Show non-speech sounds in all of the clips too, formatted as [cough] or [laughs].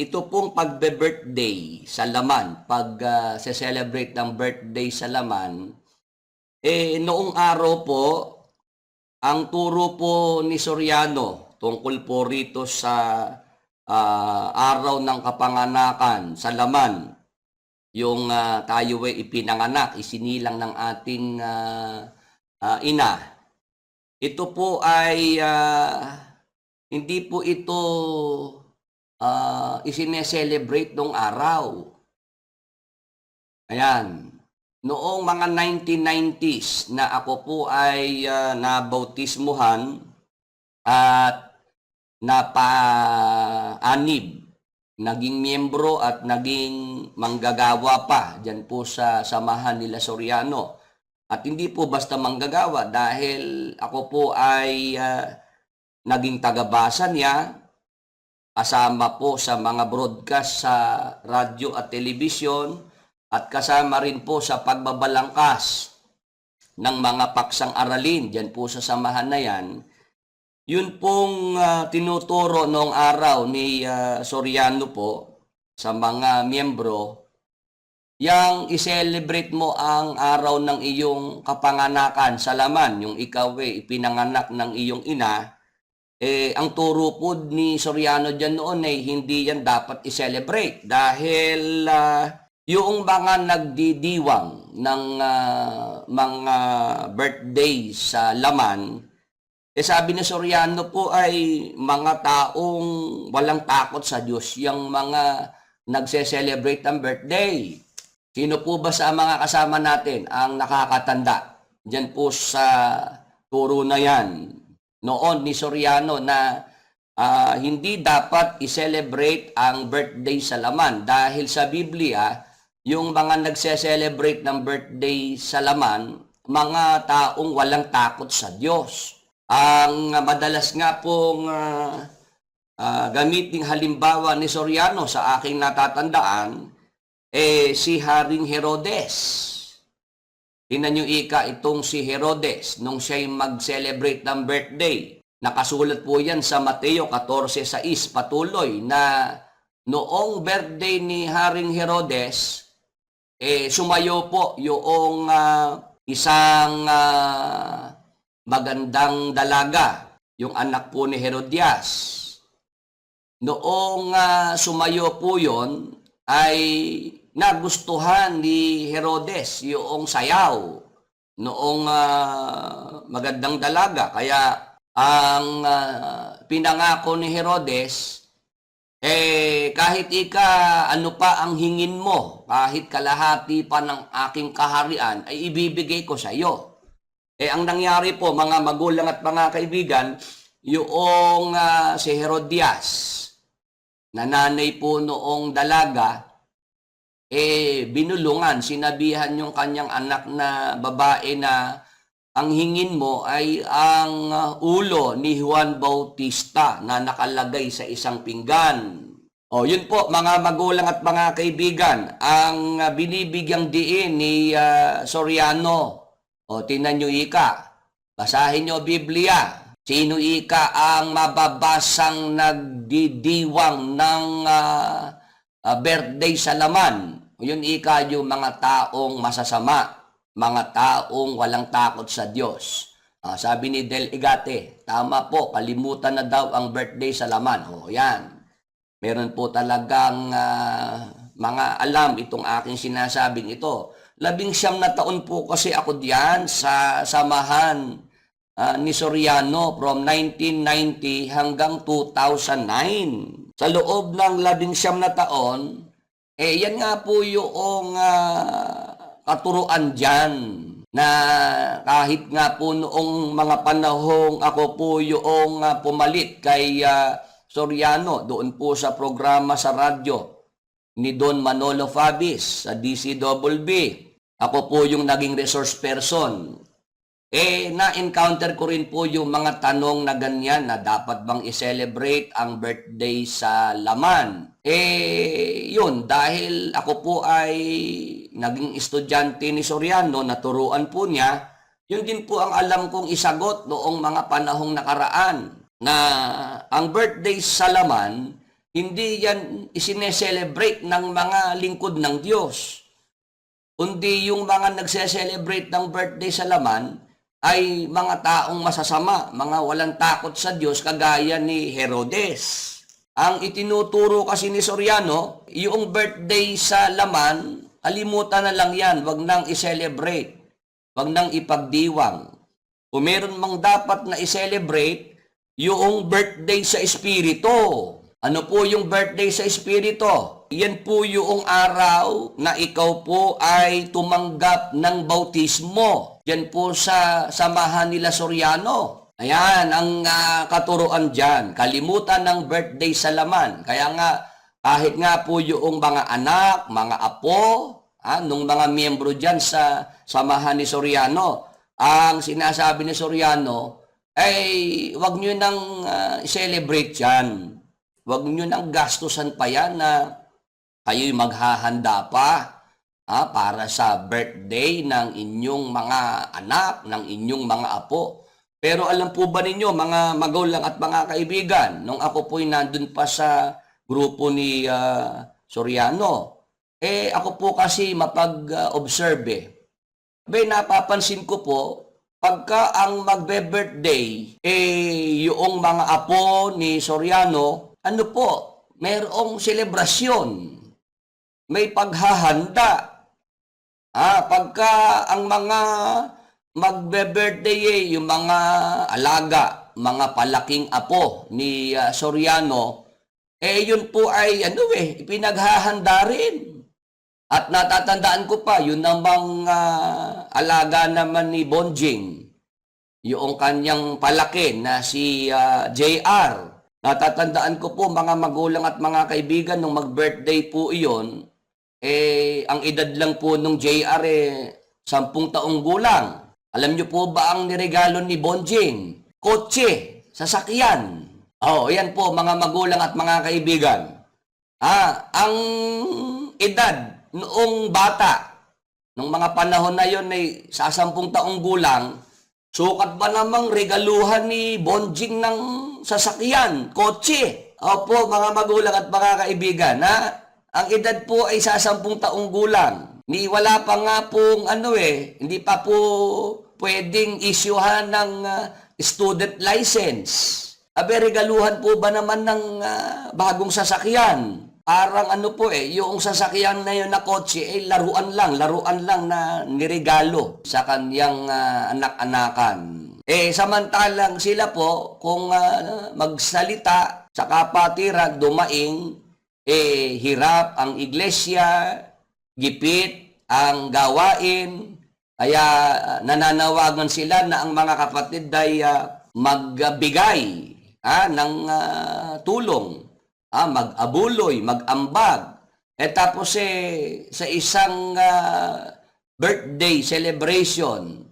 ito pong pagbe-birthday sa laman, pag ah, se-celebrate ng birthday sa laman, eh noong araw po, ang turo po ni Soriano tungkol po rito sa ah, araw ng kapanganakan sa laman, yung ah, tayo ay ipinanganak, isinilang ng ating ah, ah, ina. Ito po ay ah, hindi po ito ah isine-celebrate nung araw. Ayan. Noong mga 1990s na ako po ay ah, nabautismuhan at napa-anib, naging miyembro at naging manggagawa pa dyan po sa samahan nila Soriano. At hindi po basta manggagawa dahil ako po ay ah, naging tagabasa niya, kasama po sa mga broadcast sa radyo at telebisyon, at kasama rin po sa pagbabalangkas ng mga paksang aralin dyan po sa samahan na yan. Yun pong ah, tinuturo noong araw ni ah, Soriano po sa mga miyembro, yang i-celebrate mo ang araw ng iyong kapanganakan sa laman, yung ikaw eh, ipinanganak ng iyong ina, eh, ang turo po ni Soriano dyan noon ay hindi yan dapat i-celebrate dahil ah, yung mga nagdidiwang ng ah, mga birthday sa laman, eh sabi ni Soriano po ay mga taong walang takot sa Diyos, yung mga nagse-celebrate ng birthday. Sino po ba sa mga kasama natin ang nakakatanda? Diyan po sa turo na yan. Noon ni Soriano na ah, hindi dapat i-celebrate ang birthday sa laman dahil sa Biblia, yung mga nagse-celebrate ng birthday sa laman, mga taong walang takot sa Diyos. Ang madalas nga pong ah, ah, gamiting halimbawa ni Soriano sa aking natatandaan, eh si Haring Herodes. Tingnan nyo ika itong si Herodes nung siya'y mag-celebrate ng birthday. Nakasulat po yan sa Mateo 14.6 patuloy na noong birthday ni Haring Herodes, eh sumayo po yung ah, isang ah, magandang dalaga, yung anak po ni Herodias. Noong ah, sumayo po yon ay nagustuhan ni Herodes yung sayaw noong ah, magandang dalaga. Kaya ang ah, pinangako ni Herodes, eh kahit ika ano pa ang hingin mo, kahit kalahati pa ng aking kaharian, ay ibibigay ko sa iyo. Eh ang nangyari po mga magulang at mga kaibigan, yung ah, si Herodias, na nanay po noong dalaga, eh binulungan, sinabihan yung kanyang anak na babae na ang hingin mo ay ang uh, ulo ni Juan Bautista na nakalagay sa isang pinggan. O yun po mga magulang at mga kaibigan, ang uh, binibigyang diin ni uh, Soriano. O tinan nyo ika, basahin nyo Biblia. Sino ika ang mababasang nagdidiwang ng ah, ah, birthday sa laman? Yun ika yung mga taong masasama, mga taong walang takot sa Diyos. Ah, sabi ni Del Igate, tama po, kalimutan na daw ang birthday sa laman. O yan, meron po talagang ah, mga alam itong aking sinasabing ito. Labing siyam na taon po kasi ako diyan sa samahan ah, ni Soriano from 1990 hanggang 2009. Sa loob ng labing siyam na taon, eh yan nga po yung ah, katuruan dyan na kahit nga po noong mga panahong ako po yung ah, pumalit kay ah, Soriano doon po sa programa sa radyo ni Don Manolo Fabis sa DCWB. Ako po yung naging resource person eh, na-encounter ko rin po yung mga tanong na ganyan na dapat bang i-celebrate ang birthday sa laman. Eh, yun, dahil ako po ay naging estudyante ni Soriano, naturuan po niya, yun din po ang alam kong isagot noong mga panahong nakaraan na ang birthday sa laman hindi yan isineselebrate ng mga lingkod ng Diyos. Kundi yung mga nagse-celebrate ng birthday sa laman ay mga taong masasama, mga walang takot sa Diyos kagaya ni Herodes. Ang itinuturo kasi ni Soriano, yung birthday sa laman, alimutan na lang yan, wag nang i-celebrate, wag nang ipagdiwang. Kung meron mang dapat na i-celebrate, yung birthday sa Espiritu. Ano po yung birthday sa Espiritu? Yan po yung araw na ikaw po ay tumanggap ng bautismo. Yan po sa samahan nila Soriano. Ayan, ang ah, katuruan dyan. Kalimutan ng birthday sa laman. Kaya nga, kahit nga po yung mga anak, mga apo, ah, nung mga miyembro dyan sa samahan ni Soriano, ang sinasabi ni Soriano, ay wag nyo nang ah, celebrate yan. Wag nyo nang gastusan pa yan na kayo'y maghahanda pa ah, para sa birthday ng inyong mga anak, ng inyong mga apo. Pero alam po ba ninyo, mga magulang at mga kaibigan, nung ako po'y nandun pa sa grupo ni ah, Soriano, eh ako po kasi mapag-observe eh. Napapansin ko po, pagka ang magbe-birthday, eh, yung mga apo ni Soriano, ano po, mayroong selebrasyon. May paghahanda. Ah, pagka ang mga magbe-birthday eh, yung mga alaga, mga palaking apo ni ah, Soriano, eh yun po ay ano eh, ipinaghahanda rin. At natatandaan ko pa, yun namang ah, alaga naman ni Bonjing, yung kanyang palaki na si ah, JR. Natatandaan ko po mga magulang at mga kaibigan nung mag-birthday po iyon, eh, ang edad lang po nung JR eh, sampung taong gulang. Alam niyo po ba ang niregalo ni Bonjing? Kotse, sasakyan. Oh, yan po mga magulang at mga kaibigan. Ah, ang edad noong bata, nung mga panahon na yon ay sa sampung taong gulang, sukat ba namang regaluhan ni Bonjing ng sasakyan, kotse? Opo, mga magulang at mga kaibigan, ha? Ang edad po ay sa sampung taong gulang. Ni wala pa nga pong ano eh, hindi pa po pwedeng isyuhan ng ah, student license. Abe, regaluhan po ba naman ng ah, bagong sasakyan? Parang ano po eh, yung sasakyan na yun na kotse, eh, laruan lang, laruan lang na niregalo sa kanyang ah, anak-anakan. Eh, samantalang sila po, kung ah, magsalita sa kapatiran, dumaing, eh, hirap ang iglesia, gipit ang gawain, kaya nananawagan sila na ang mga kapatid ay ah, magbigay ah, ng ah, tulong, ah, mag-abuloy, mag-ambag. Eh tapos eh, sa isang ah, birthday celebration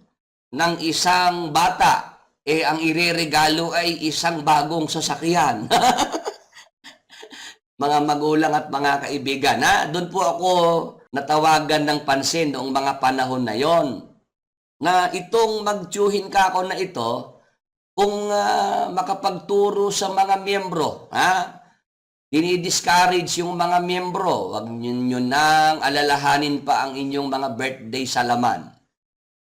ng isang bata, eh ang ireregalo ay isang bagong sasakyan. [laughs] mga magulang at mga kaibigan. Ha? Doon po ako natawagan ng pansin noong mga panahon na yon na itong magtsuhin ka ako na ito kung ah, makapagturo sa mga miyembro, ha? Dinidiscourage yung mga miyembro, wag nyo nang alalahanin pa ang inyong mga birthday sa laman.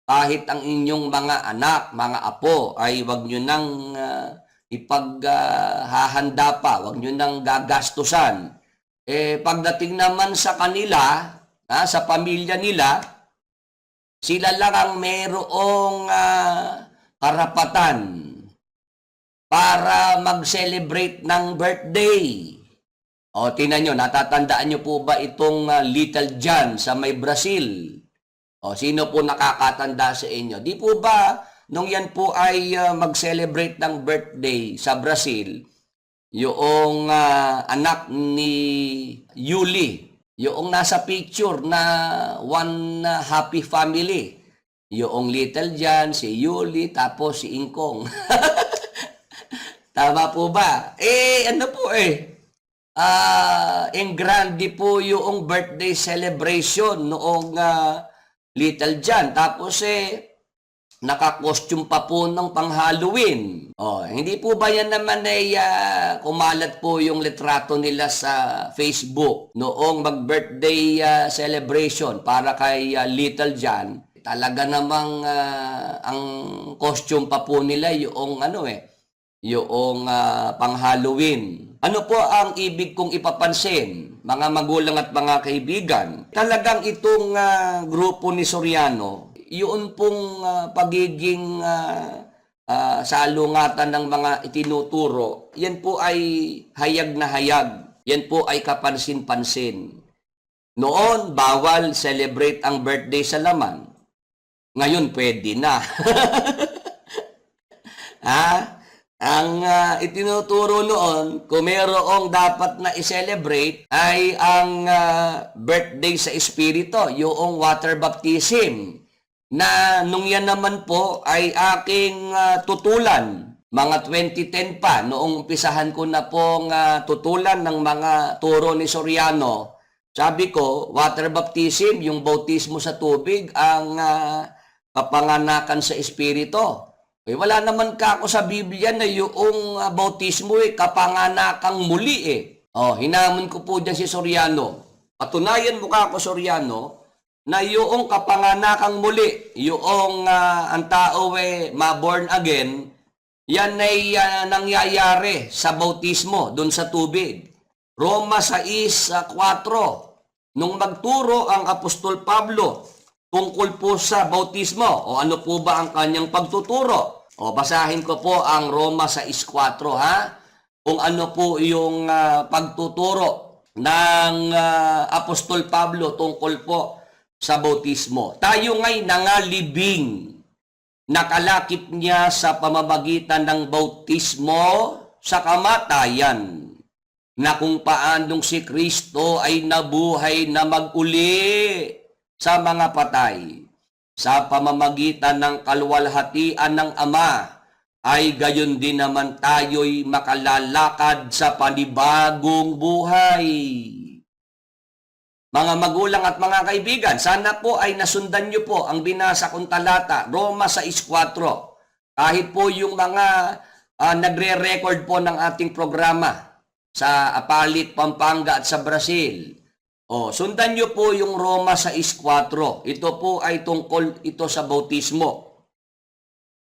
Kahit ang inyong mga anak, mga apo, ay wag nyo nang ah, ipaghahanda pa, wag nyo nang gagastusan. Eh, pagdating naman sa kanila, ha, sa pamilya nila, sila lang ang merong ah, karapatan para mag-celebrate ng birthday. O, tingnan nyo, natatandaan nyo po ba itong ah, Little John sa may Brazil? O, sino po nakakatanda sa inyo? Di po ba, nung yan po ay ah, mag-celebrate ng birthday sa Brazil, yung ah, anak ni Yuli, yung nasa picture na one ah, happy family, yung Little John, si Yuli, tapos si Ingkong. [laughs] Tama po ba? Eh, ano po eh, ah, en grande po yung birthday celebration noong ah, Little John. Tapos eh, naka-costume pa po ng pang-Halloween. Oh, hindi po ba yan naman ay ah, kumalat po yung litrato nila sa Facebook noong mag-birthday ah, celebration para kay ah, Little John. Talaga namang ah, ang costume pa po nila yung ano eh, yung ah, pang-Halloween. Ano po ang ibig kong ipapansin, mga magulang at mga kaibigan? Talagang itong ah, grupo ni Soriano, yun pong ah, pagiging ah, ah, salungatan ng mga itinuturo, yan po ay hayag na hayag. Yan po ay kapansin-pansin. Noon, bawal celebrate ang birthday sa laman. Ngayon, pwede na. [laughs] ha? Ang ah, itinuturo noon, kung mayroong dapat na i-celebrate, ay ang ah, birthday sa Espiritu, yung water baptism, na nung yan naman po ay aking ah, tutulan, mga 2010 pa, noong umpisahan ko na pong ah, tutulan ng mga turo ni Soriano, sabi ko, water baptism, yung bautismo sa tubig, ang ah, kapanganakan sa Espiritu. Eh, wala naman ka ako sa Biblia na yung uh, bautismo eh, kapanganakang muli eh. Oh, hinamon ko po dyan si Soriano. Patunayan mo ka ako, Soriano, na yung kapanganakang muli, yung ah, ang tao eh, ma-born again, yan ay ah, nangyayari sa bautismo, dun sa tubig. Roma 6.4 Nung magturo ang Apostol Pablo tungkol po sa bautismo, o ano po ba ang kanyang pagtuturo? O basahin ko po ang Roma 6.4 ha? Kung ano po yung ah, pagtuturo ng ah, Apostol Pablo tungkol po sa bautismo. Tayo ngay nangalibing nakalakip niya sa pamamagitan ng bautismo sa kamatayan na kung paanong si Kristo ay nabuhay na maguli sa mga patay sa pamamagitan ng kalwalhatian ng Ama ay gayon din naman tayo'y makalalakad sa panibagong buhay. Mga magulang at mga kaibigan, sana po ay nasundan niyo po ang binasa kong talata, Roma 6.4. Kahit po yung mga ah, nagre-record po ng ating programa sa Apalit, Pampanga at sa Brazil. O, sundan niyo po yung Roma 6.4. Ito po ay tungkol ito sa bautismo.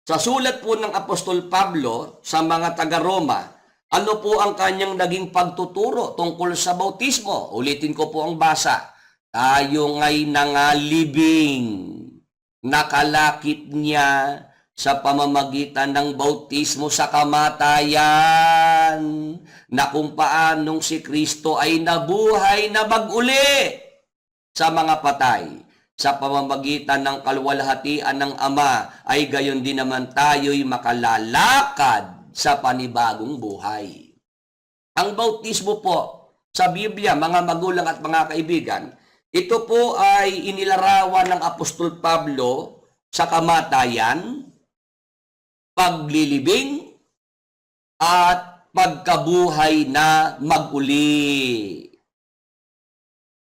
Sa sulat po ng Apostol Pablo sa mga taga-Roma, ano po ang kanyang naging pagtuturo tungkol sa bautismo? Ulitin ko po ang basa. Tayo ngay nangalibing, nakalakip niya sa pamamagitan ng bautismo sa kamatayan, na kung paanong si Kristo ay nabuhay na maguli sa mga patay sa pamamagitan ng kalwalhatian ng Ama ay gayon din naman tayo'y makalalakad sa panibagong buhay. Ang bautismo po sa Biblia, mga magulang at mga kaibigan, ito po ay inilarawan ng Apostol Pablo sa kamatayan, paglilibing, at pagkabuhay na maguli.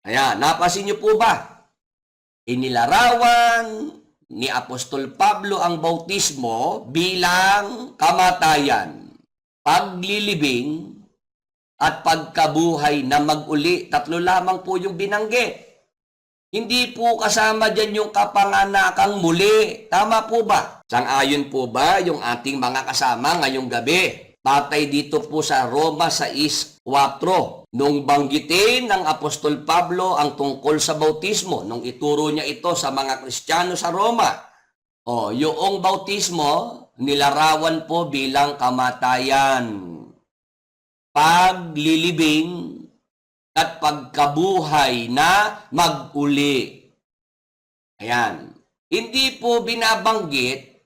Ayan, napasin niyo po ba? Inilarawan ni Apostol Pablo ang bautismo bilang kamatayan, paglilibing, at pagkabuhay na maguli. Tatlo lamang po yung binanggit. Hindi po kasama dyan yung kapanganakang muli. Tama po ba? Sang-ayon po ba yung ating mga kasama ngayong gabi? Patay dito po sa Roma 6.4. Nung banggitin ng Apostol Pablo ang tungkol sa bautismo, nung ituro niya ito sa mga Kristiyano sa Roma, o yung bautismo, nilarawan po bilang kamatayan, paglilibing, at pagkabuhay na mag-uli. Ayan. Hindi po binabanggit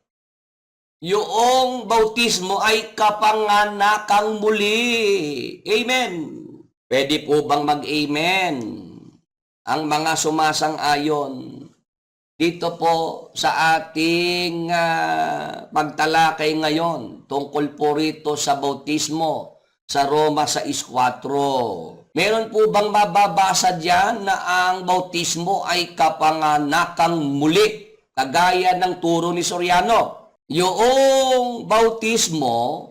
yung bautismo ay kapanganakang muli. Amen. Pwede po bang mag-amen? Ang mga sumasang-ayon dito po sa ating ah, pagtalakay ngayon tungkol po rito sa bautismo sa Roma 6.4. Meron po bang mababasa diyan na ang bautismo ay kapanganakang muli? kagaya ng turo ni Soriano. Yung bautismo,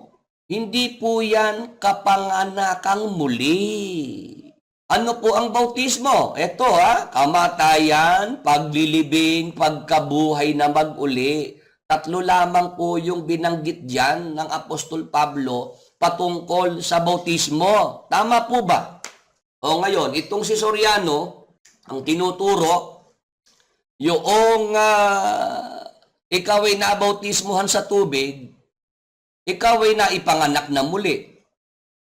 hindi po yan kapanganakang muli. Ano po ang bautismo? Ito ha, kamatayan, paglilibing, pagkabuhay na mag-uli. Tatlo lamang po yung binanggit dyan ng Apostol Pablo patungkol sa bautismo. Tama po ba? O ngayon, itong si Soriano, ang tinuturo, yung ah, ikaw ay nabautismuhan sa tubig, ikaw ay naipanganak na muli.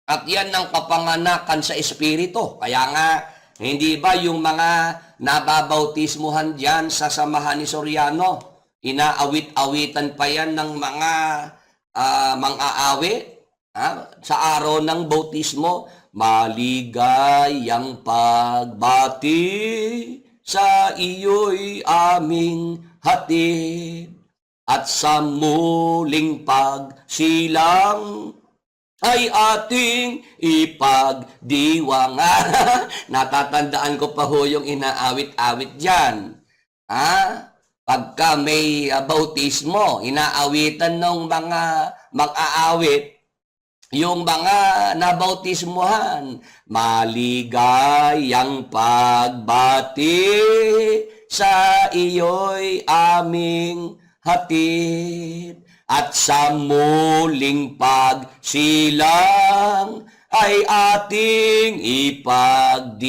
At yan ang kapanganakan sa Espiritu. Kaya nga, hindi ba yung mga nababautismuhan dyan sa samahan ni Soriano, inaawit-awitan pa yan ng mga ah, mang-aawi ha? sa araw ng bautismo, maligayang pagbati sa iyo'y aming hatid at sa muling pagsilang ay ating ipagdiwang. [laughs] Natatandaan ko pa ho yung inaawit-awit dyan. Ha? Pagka may ah, bautismo, inaawitan ng mga mag-aawit, yung mga nabautismuhan, maligayang pagbati sa iyo'y aming hatid at sa muling pagsilang ay ating ipagdiwang.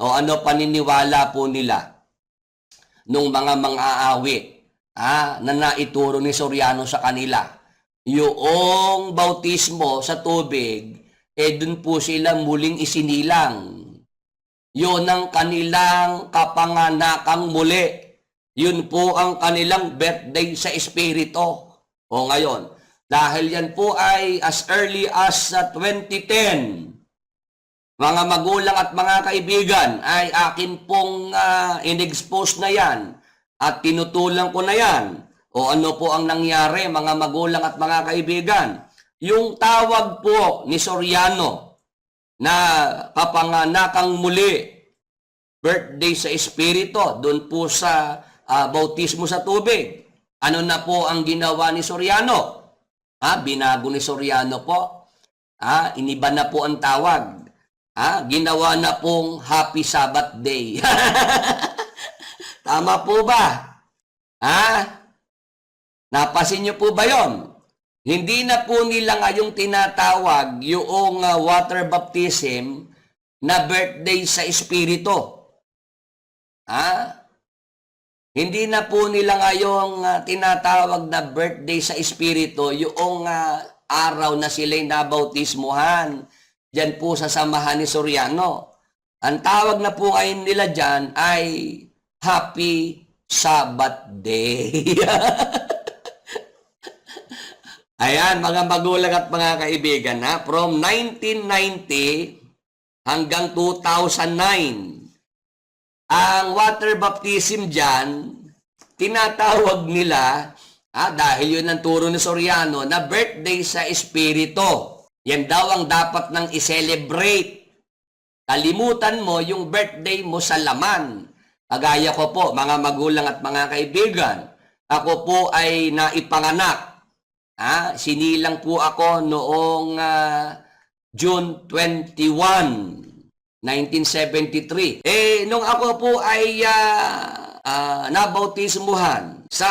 O ano paniniwala po nila nung mga mang-aawit ah, na naituro ni Soriano sa kanila? Yung bautismo sa tubig, eh dun po sila muling isinilang. Yun ang kanilang kapanganakang muli. Yun po ang kanilang birthday sa Espiritu. O ngayon, dahil yan po ay as early as uh, 2010, mga magulang at mga kaibigan, ay akin pong uh, in-expose na yan at tinutulang ko na yan. O ano po ang nangyari, mga magulang at mga kaibigan? Yung tawag po ni Soriano na kapanganakang muli, birthday sa Espiritu, doon po sa ah, bautismo sa tubig. Ano na po ang ginawa ni Soriano? Ha, binago ni Soriano po. Ha, iniba na po ang tawag. Ha, ginawa na pong Happy Sabbath Day. [laughs] Tama po ba? Ha? Napasin niyo po ba yon? Hindi na po nila ngayong tinatawag yung ah, water baptism na birthday sa Espiritu. Ha? Hindi na po nila ngayong ah, tinatawag na birthday sa Espiritu yung ah, araw na sila'y nabautismuhan. Diyan po sa samahan ni Soriano. Ang tawag na po ngayon nila dyan ay Happy Sabbath Day. [laughs] Ayan, mga magulang at mga kaibigan, ha? from 1990 hanggang 2009, ang water baptism dyan, tinatawag nila, ah, dahil yun ang turo ni Soriano, na birthday sa Espiritu. Yan daw ang dapat nang i-celebrate. Kalimutan mo yung birthday mo sa laman. Kagaya ko po, mga magulang at mga kaibigan, ako po ay naipanganak. Ah, sinilang po ako noong ah, June 21, 1973. Eh, nung ako po ay uh, nabautismuhan sa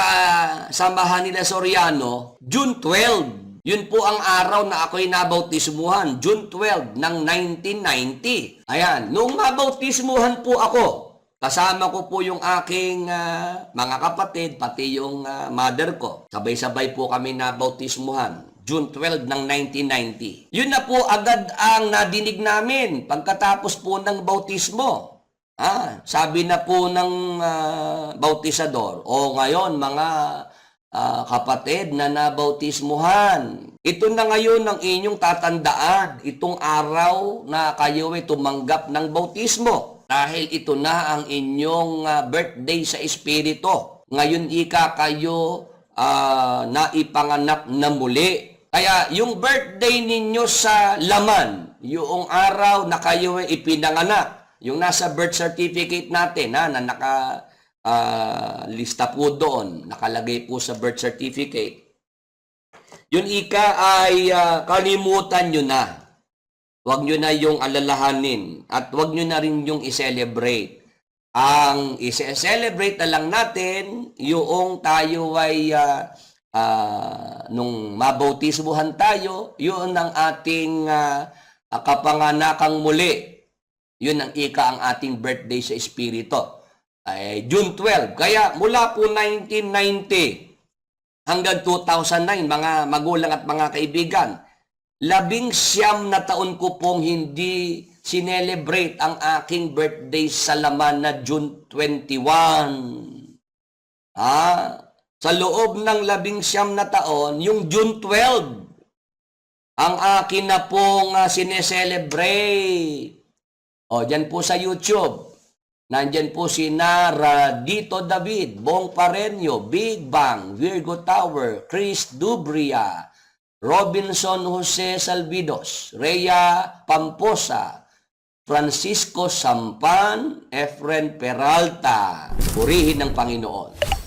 samahan nila Soriano, June 12. Yun po ang araw na ako'y nabautismuhan, June 12 ng 1990. Ayan, nung mabautismuhan po ako, kasama ko po yung aking ah, mga kapatid, pati yung ah, mother ko. Sabay-sabay po kami nabautismuhan. June 12 ng 1990. Yun na po agad ang nadinig namin pagkatapos po ng bautismo. Ah, sabi na po ng ah, bautisador, o ngayon mga ah, kapatid na nabautismuhan, ito na ngayon ang inyong tatandaan, itong araw na kayo ay tumanggap ng bautismo. Dahil ito na ang inyong ah, birthday sa Espiritu. Ngayon ika kayo ah, naipanganak na muli. Kaya yung birthday ninyo sa laman, yung araw na kayo ay ipinanganak, yung nasa birth certificate natin ha, na naka ah, lista po doon, nakalagay po sa birth certificate. Yun ika ay ah, kalimutan nyo na. Huwag nyo na yung alalahanin at huwag nyo na rin yung i-celebrate. Ang i-celebrate na lang natin yung tayo ay ah, ah, nung mabautismuhan tayo, yun ang ating ah, kapanganakang muli. Yun ang ika ang ating birthday sa Espiritu. Ay June 12. Kaya mula po 1990 hanggang 2009, mga magulang at mga kaibigan, labing siyam na taon ko pong hindi sinelebrate ang aking birthday sa laman na June 21. Ah, sa loob ng labing siyam na taon, yung June 12, ang akin na pong uh, sineselebrate. O, dyan po sa YouTube. Nandyan po si Nara, Dito David, Bong Pareño, Big Bang, Virgo Tower, Chris Dubria, Robinson Jose Salvidos, Rhea Pamposa, Francisco Sampan, Efren Peralta. Purihin ng Panginoon.